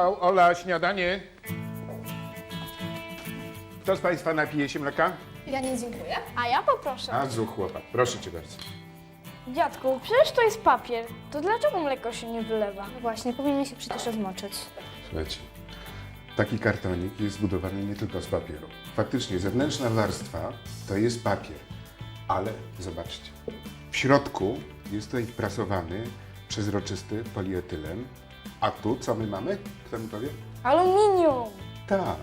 Michał, Ola, śniadanie. Kto z Państwa napije się mleka? Ja nie dziękuję. A ja poproszę. A, zuch chłopak, proszę Cię bardzo. Dziadku, przecież to jest papier. To dlaczego mleko się nie wylewa? No właśnie, powinien się przecież rozmoczyć. Słuchajcie, taki kartonik jest zbudowany nie tylko z papieru. Faktycznie zewnętrzna warstwa to jest papier, ale zobaczcie, w środku jest tutaj wprasowany przezroczysty polietylen, a tu co my mamy? Kto mi powie? Aluminium! Tak.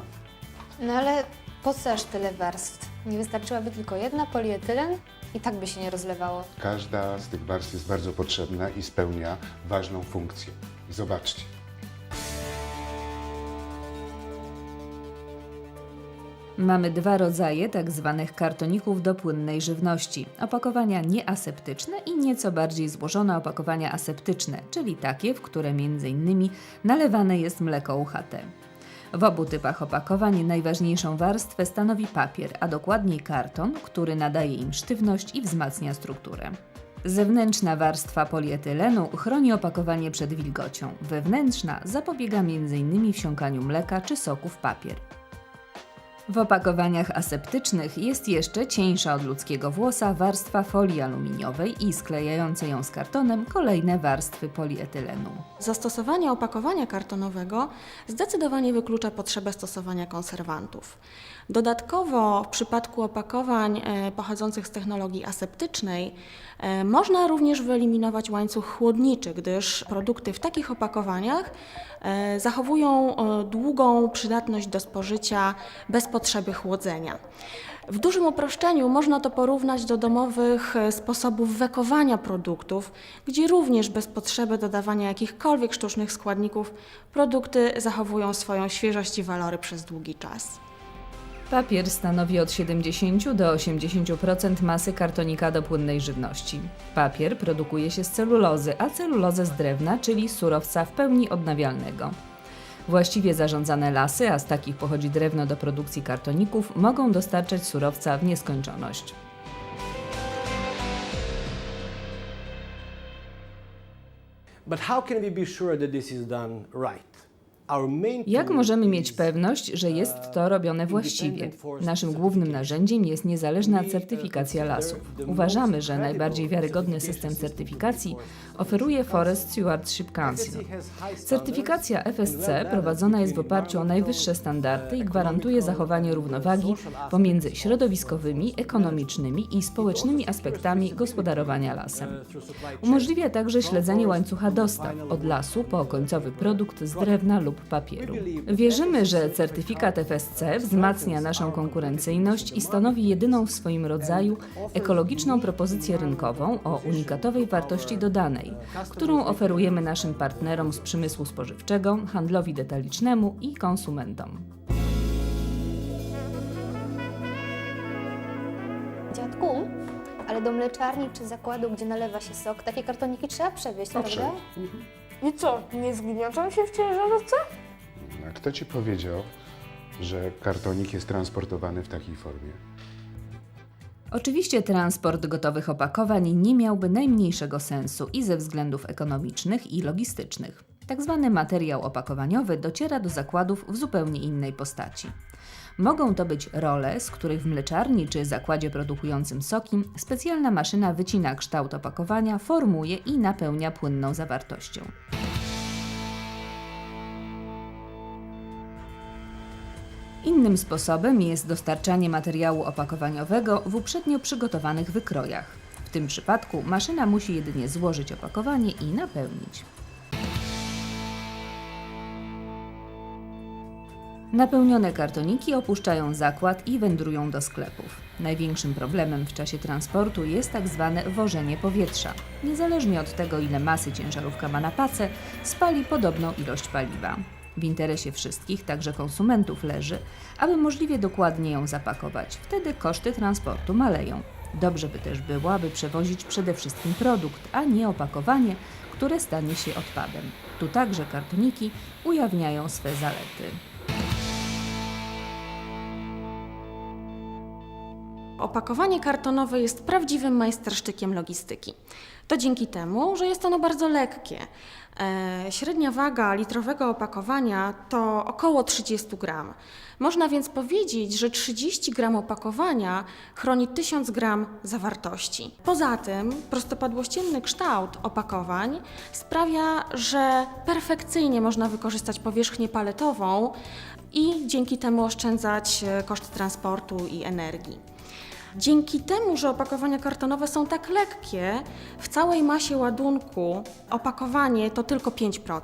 No ale po co aż tyle warstw? Nie wystarczyłaby tylko jedna polietylen i tak by się nie rozlewało. Każda z tych warstw jest bardzo potrzebna i spełnia ważną funkcję. Zobaczcie. Mamy dwa rodzaje tak zwanych kartoników do płynnej żywności. Opakowania nieaseptyczne i nieco bardziej złożone opakowania aseptyczne, czyli takie, w które m.in. nalewane jest mleko UHT. W obu typach opakowań najważniejszą warstwę stanowi papier, a dokładniej karton, który nadaje im sztywność i wzmacnia strukturę. Zewnętrzna warstwa polietylenu chroni opakowanie przed wilgocią. Wewnętrzna zapobiega m.in. wsiąkaniu mleka czy soku w papier. W opakowaniach aseptycznych jest jeszcze cieńsza od ludzkiego włosa warstwa folii aluminiowej i sklejające ją z kartonem kolejne warstwy polietylenu. Zastosowanie opakowania kartonowego zdecydowanie wyklucza potrzebę stosowania konserwantów. Dodatkowo w przypadku opakowań e, pochodzących z technologii aseptycznej e, można również wyeliminować łańcuch chłodniczy, gdyż produkty w takich opakowaniach e, zachowują długą przydatność do spożycia bez potrzeby chłodzenia. W dużym uproszczeniu można to porównać do domowych e, sposobów wekowania produktów, gdzie również bez potrzeby dodawania jakichkolwiek sztucznych składników produkty zachowują swoją świeżość i walory przez długi czas. Papier stanowi od 70 do 80% masy kartonika do płynnej żywności. Papier produkuje się z celulozy, a celulozę z drewna, czyli surowca w pełni odnawialnego. Właściwie zarządzane lasy, a z takich pochodzi drewno do produkcji kartoników, mogą dostarczać surowca w nieskończoność. But how can we be sure that this is done right? Jak możemy mieć pewność, że jest to robione właściwie? Naszym głównym narzędziem jest niezależna certyfikacja lasów. Uważamy, że najbardziej wiarygodny system certyfikacji oferuje Forest Stewardship Council. Certyfikacja FSC prowadzona jest w oparciu o najwyższe standardy i gwarantuje zachowanie równowagi pomiędzy środowiskowymi, ekonomicznymi i społecznymi aspektami gospodarowania lasem. Umożliwia także śledzenie łańcucha dostaw od lasu po końcowy produkt z drewna lub papieru. Wierzymy, że certyfikat FSC wzmacnia naszą konkurencyjność i stanowi jedyną w swoim rodzaju ekologiczną propozycję rynkową o unikatowej wartości dodanej, którą oferujemy naszym partnerom z przemysłu spożywczego, handlowi detalicznemu i konsumentom. Dziadku, ale do mleczarni czy zakładu, gdzie nalewa się sok, takie kartoniki trzeba przewieźć, Owszem. prawda? I co, nie zgniaczą się w ciężarówce? A kto Ci powiedział, że kartonik jest transportowany w takiej formie? Oczywiście transport gotowych opakowań nie miałby najmniejszego sensu i ze względów ekonomicznych i logistycznych. Tak zwany materiał opakowaniowy dociera do zakładów w zupełnie innej postaci. Mogą to być role, z których w mleczarni czy zakładzie produkującym soki specjalna maszyna wycina kształt opakowania, formuje i napełnia płynną zawartością. Innym sposobem jest dostarczanie materiału opakowaniowego w uprzednio przygotowanych wykrojach. W tym przypadku maszyna musi jedynie złożyć opakowanie i napełnić. Napełnione kartoniki opuszczają zakład i wędrują do sklepów. Największym problemem w czasie transportu jest tak zwane wożenie powietrza. Niezależnie od tego, ile masy ciężarówka ma na pace, spali podobną ilość paliwa. W interesie wszystkich, także konsumentów, leży, aby możliwie dokładnie ją zapakować. Wtedy koszty transportu maleją. Dobrze by też było, aby przewozić przede wszystkim produkt, a nie opakowanie, które stanie się odpadem. Tu także kartoniki ujawniają swe zalety. Opakowanie kartonowe jest prawdziwym majstersztykiem logistyki. To dzięki temu, że jest ono bardzo lekkie. E, średnia waga litrowego opakowania to około 30 gram. Można więc powiedzieć, że 30 gram opakowania chroni 1000 gram zawartości. Poza tym prostopadłościenny kształt opakowań sprawia, że perfekcyjnie można wykorzystać powierzchnię paletową i dzięki temu oszczędzać e, koszt transportu i energii. Dzięki temu, że opakowania kartonowe są tak lekkie, w całej masie ładunku opakowanie to tylko 5%.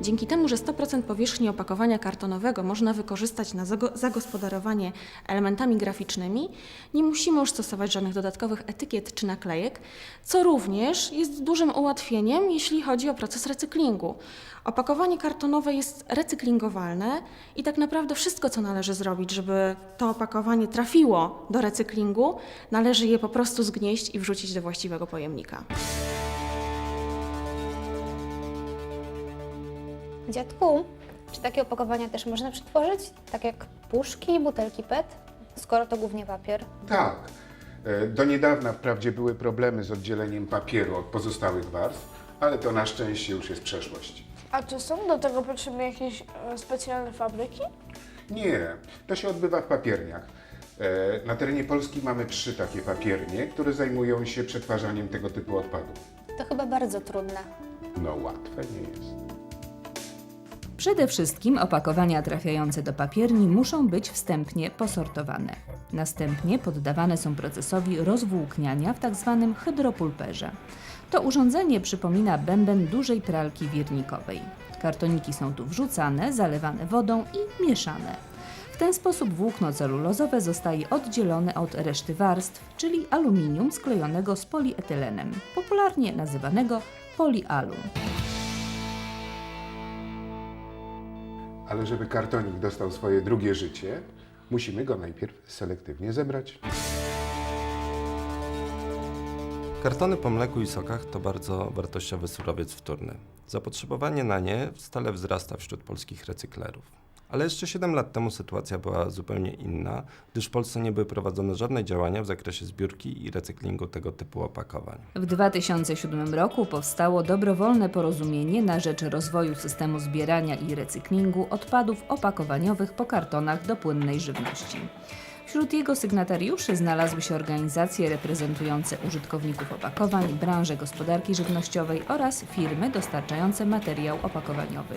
Dzięki temu, że 100% powierzchni opakowania kartonowego można wykorzystać na zago- zagospodarowanie elementami graficznymi, nie musimy już stosować żadnych dodatkowych etykiet czy naklejek, co również jest dużym ułatwieniem, jeśli chodzi o proces recyklingu. Opakowanie kartonowe jest recyklingowalne i tak naprawdę wszystko, co należy zrobić, żeby to opakowanie trafiło do recyklingu, należy je po prostu zgnieść i wrzucić do właściwego pojemnika. Dziadku, czy takie opakowania też można przetworzyć? Tak jak puszki, butelki PET? Skoro to głównie papier. Tak. E, Do niedawna wprawdzie były problemy z oddzieleniem papieru od pozostałych warstw, ale to na szczęście już jest przeszłość. A czy są do tego potrzebne jakieś e, specjalne fabryki? Nie, to się odbywa w papierniach. E, Na terenie Polski mamy trzy takie papiernie, które zajmują się przetwarzaniem tego typu odpadów. To chyba bardzo trudne. No łatwe nie jest. Przede wszystkim opakowania trafiające do papierni muszą być wstępnie posortowane. Następnie poddawane są procesowi rozwłókniania w tzw. hydropulperze. To urządzenie przypomina bęben dużej pralki wirnikowej. Kartoniki są tu wrzucane, zalewane wodą i mieszane. W ten sposób włókno celulozowe zostaje oddzielone od reszty warstw, czyli aluminium sklejonego z polietylenem, popularnie nazywanego polialu. Ale żeby kartonik dostał swoje drugie życie, musimy go najpierw selektywnie zebrać. Kartony po mleku i sokach to bardzo wartościowy surowiec wtórny. Zapotrzebowanie na nie stale wzrasta wśród polskich recyklerów. Ale jeszcze 7 lat temu sytuacja była zupełnie inna, gdyż w Polsce nie były prowadzone żadne działania w zakresie zbiórki i recyklingu tego typu opakowań. W 2007 roku powstało dobrowolne porozumienie na rzecz rozwoju systemu zbierania i recyklingu odpadów opakowaniowych po kartonach do płynnej żywności. Wśród jego sygnatariuszy znalazły się organizacje reprezentujące użytkowników opakowań, branżę gospodarki żywnościowej oraz firmy dostarczające materiał opakowaniowy.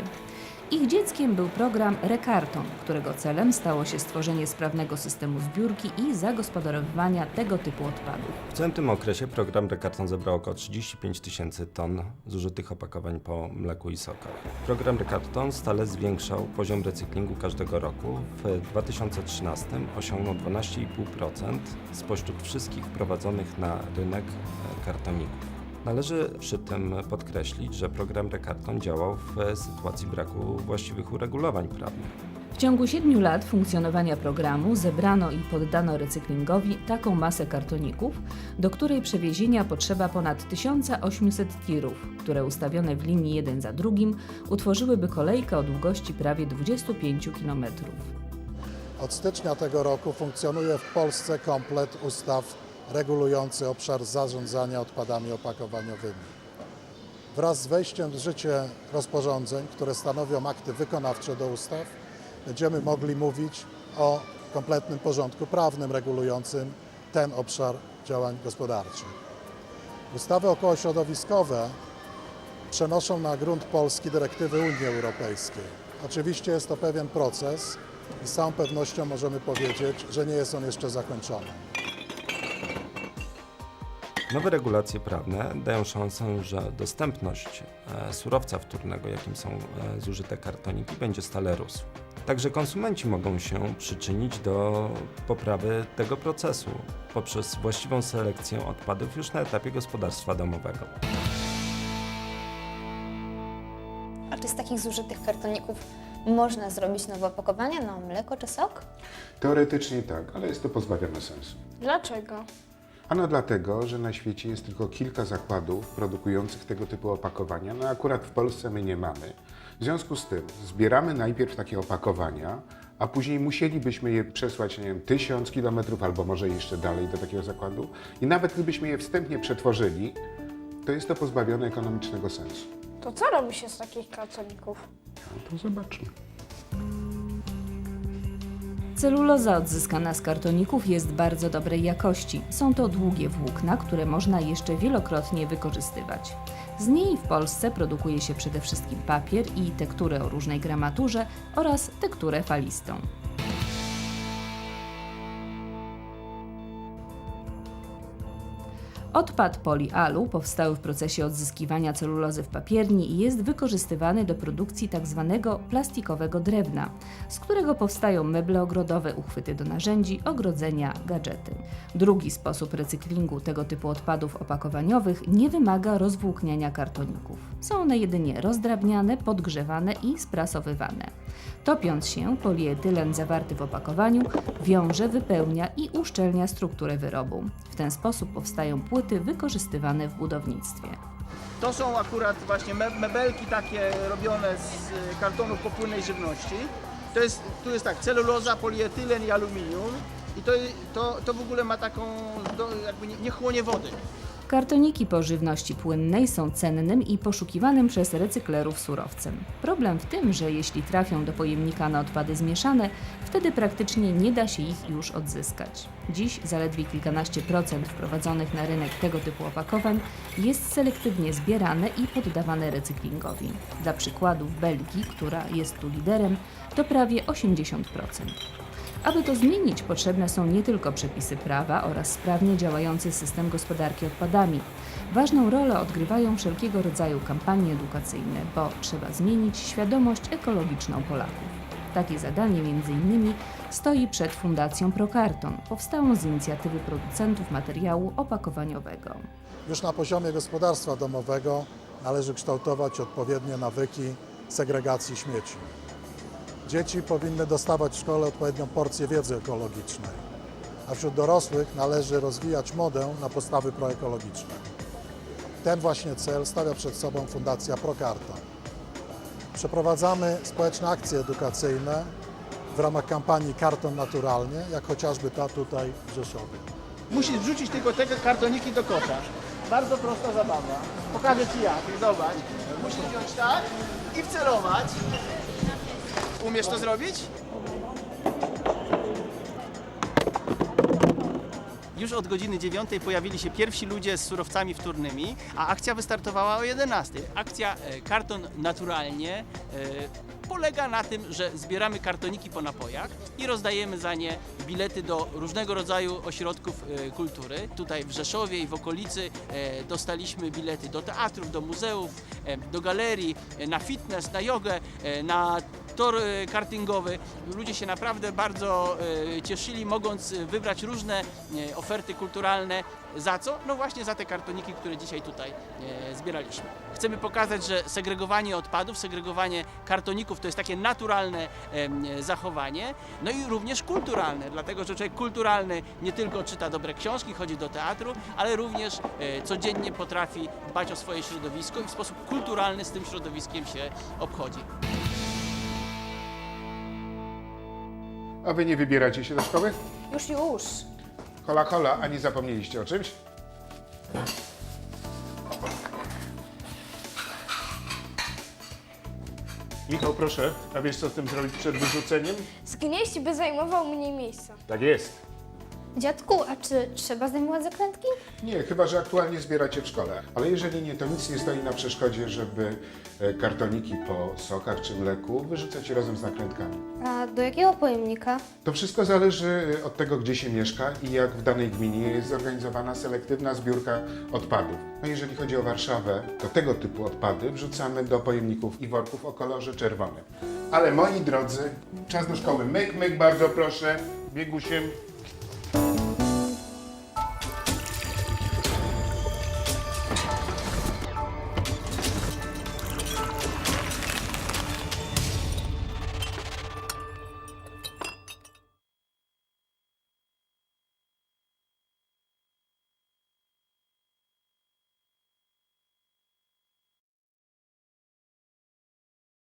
Ich dzieckiem był program Rekarton, którego celem stało się stworzenie sprawnego systemu zbiórki i zagospodarowywania tego typu odpadów. W całym tym okresie program Rekarton zebrał około 35 tysięcy ton zużytych opakowań po mleku i sokach. Program Rekarton stale zwiększał poziom recyklingu każdego roku. W 2013 osiągnął 12,5% spośród wszystkich wprowadzonych na rynek kartoników. Należy przy tym podkreślić, że program Rekarton działał w sytuacji braku właściwych uregulowań prawnych. W ciągu siedmiu lat funkcjonowania programu zebrano i poddano recyklingowi taką masę kartoników, do której przewiezienia potrzeba ponad 1800 tirów, które ustawione w linii jeden za drugim utworzyłyby kolejkę o długości prawie 25 km. Od stycznia tego roku funkcjonuje w Polsce komplet ustaw regulujący obszar zarządzania odpadami opakowaniowymi. Wraz z wejściem w życie rozporządzeń, które stanowią akty wykonawcze do ustaw, będziemy mogli mówić o kompletnym porządku prawnym regulującym ten obszar działań gospodarczych. Ustawy okołośrodowiskowe przenoszą na grunt polski dyrektywy Unii Europejskiej. Oczywiście jest to pewien proces i z całą pewnością możemy powiedzieć, że nie jest on jeszcze zakończony. Nowe regulacje prawne dają szansę, że dostępność e, surowca wtórnego, jakim są e, zużyte kartoniki, będzie stale rósł. Także konsumenci mogą się przyczynić do poprawy tego procesu poprzez właściwą selekcję odpadów już na etapie gospodarstwa domowego. A czy z takich zużytych kartoników można zrobić nowe opakowania na mleko czy sok? Teoretycznie tak, ale jest to pozbawione sensu. Dlaczego? Ano dlatego, że na świecie jest tylko kilka zakładów produkujących tego typu opakowania, no akurat w Polsce my nie mamy. W związku z tym zbieramy najpierw takie opakowania, a później musielibyśmy je przesłać, nie wiem, tysiąc kilometrów albo może jeszcze dalej do takiego zakładu. I nawet gdybyśmy je wstępnie przetworzyli, to jest to pozbawione ekonomicznego sensu. To co robi się z takich kartoników? No to zobaczmy. Celuloza odzyskana z kartoników jest bardzo dobrej jakości. Są to długie włókna, które można jeszcze wielokrotnie wykorzystywać. Z niej w Polsce produkuje się przede wszystkim papier i tekturę o różnej gramaturze oraz tekturę falistą. Odpad polialu powstały w procesie odzyskiwania celulozy w papierni i jest wykorzystywany do produkcji tzw. plastikowego drewna, z którego powstają meble ogrodowe, uchwyty do narzędzi, ogrodzenia, gadżety. Drugi sposób recyklingu tego typu odpadów opakowaniowych nie wymaga rozwłókniania kartoników. Są one jedynie rozdrabniane, podgrzewane i sprasowywane. Topiąc się, polietylen zawarty w opakowaniu wiąże, wypełnia i uszczelnia strukturę wyrobu. W ten sposób powstają płyty wykorzystywane w budownictwie. To są akurat właśnie me- mebelki takie robione z kartonów popłynnej żywności. To jest, tu jest tak, celuloza, polietylen i aluminium. I to, to, to w ogóle ma taką, jakby nie, nie chłonie wody. Kartoniki po żywności płynnej są cennym i poszukiwanym przez recyklerów surowcem. Problem w tym, że jeśli trafią do pojemnika na odpady zmieszane, wtedy praktycznie nie da się ich już odzyskać. Dziś zaledwie kilkanaście procent wprowadzonych na rynek tego typu opakowań jest selektywnie zbierane i poddawane recyklingowi. Dla przykładu w Belgii, która jest tu liderem, to prawie 80%. Aby to zmienić, potrzebne są nie tylko przepisy prawa oraz sprawnie działający system gospodarki odpadami. Ważną rolę odgrywają wszelkiego rodzaju kampanie edukacyjne, bo trzeba zmienić świadomość ekologiczną Polaków. Takie zadanie m.in. stoi przed Fundacją Prokarton, powstałą z inicjatywy producentów materiału opakowaniowego. Już na poziomie gospodarstwa domowego należy kształtować odpowiednie nawyki segregacji śmieci. Dzieci powinny dostawać w szkole odpowiednią porcję wiedzy ekologicznej, a wśród dorosłych należy rozwijać modę na postawy proekologiczne. Ten właśnie cel stawia przed sobą Fundacja Prokarta. Przeprowadzamy społeczne akcje edukacyjne w ramach kampanii Karton Naturalnie, jak chociażby ta tutaj w Rzeszowie. Musisz wrzucić tylko te kartoniki do kosza. Bardzo prosta zabawa. Pokażę Ci jak, zobacz. Musisz wziąć tak i wcelować. Umiesz to zrobić? Już od godziny 9 pojawili się pierwsi ludzie z surowcami wtórnymi, a akcja wystartowała o 11. Akcja e, Karton Naturalnie e, polega na tym, że zbieramy kartoniki po napojach i rozdajemy za nie bilety do różnego rodzaju ośrodków e, kultury. Tutaj w Rzeszowie i w okolicy dostaliśmy bilety do teatrów, do muzeów, do galerii, na fitness, na jogę, na tor e, kartingowy. Ludzie się naprawdę bardzo e, cieszyli, mogąc e, wybrać różne oferty kulturalne. Za co? No właśnie za te kartoniki, które dzisiaj tutaj zbieraliśmy. Chcemy pokazać, że segregowanie odpadów, segregowanie kartoników to jest takie naturalne zachowanie, no i również kulturalne, dlatego że człowiek kulturalny nie tylko czyta dobre książki, chodzi do teatru, ale również codziennie potrafi dbać o swoje środowisko i w sposób kulturalny z tym środowiskiem się obchodzi. A wy nie wybieracie się do szkoły? Już, już. Hola, hola, a nie zapomnieliście o czymś? Michał, proszę, a wiesz co z tym zrobić przed wyrzuceniem? Zgnieść by zajmował mniej miejsca. Tak jest. Dziadku, a czy trzeba zdejmować zakrętki? Nie, chyba że aktualnie zbieracie w szkole. Ale jeżeli nie, to nic nie stoi na przeszkodzie, żeby e, kartoniki po sokach czy mleku wyrzucać razem z nakrętkami. A do jakiego pojemnika? To wszystko zależy e, od tego, gdzie się mieszka i jak w danej gminie jest zorganizowana selektywna zbiórka odpadów. No jeżeli chodzi o Warszawę, to tego typu odpady wrzucamy do pojemników i worków o kolorze czerwonym. Ale moi drodzy, czas do szkoły. Myk, myk, bardzo proszę, biegusiem.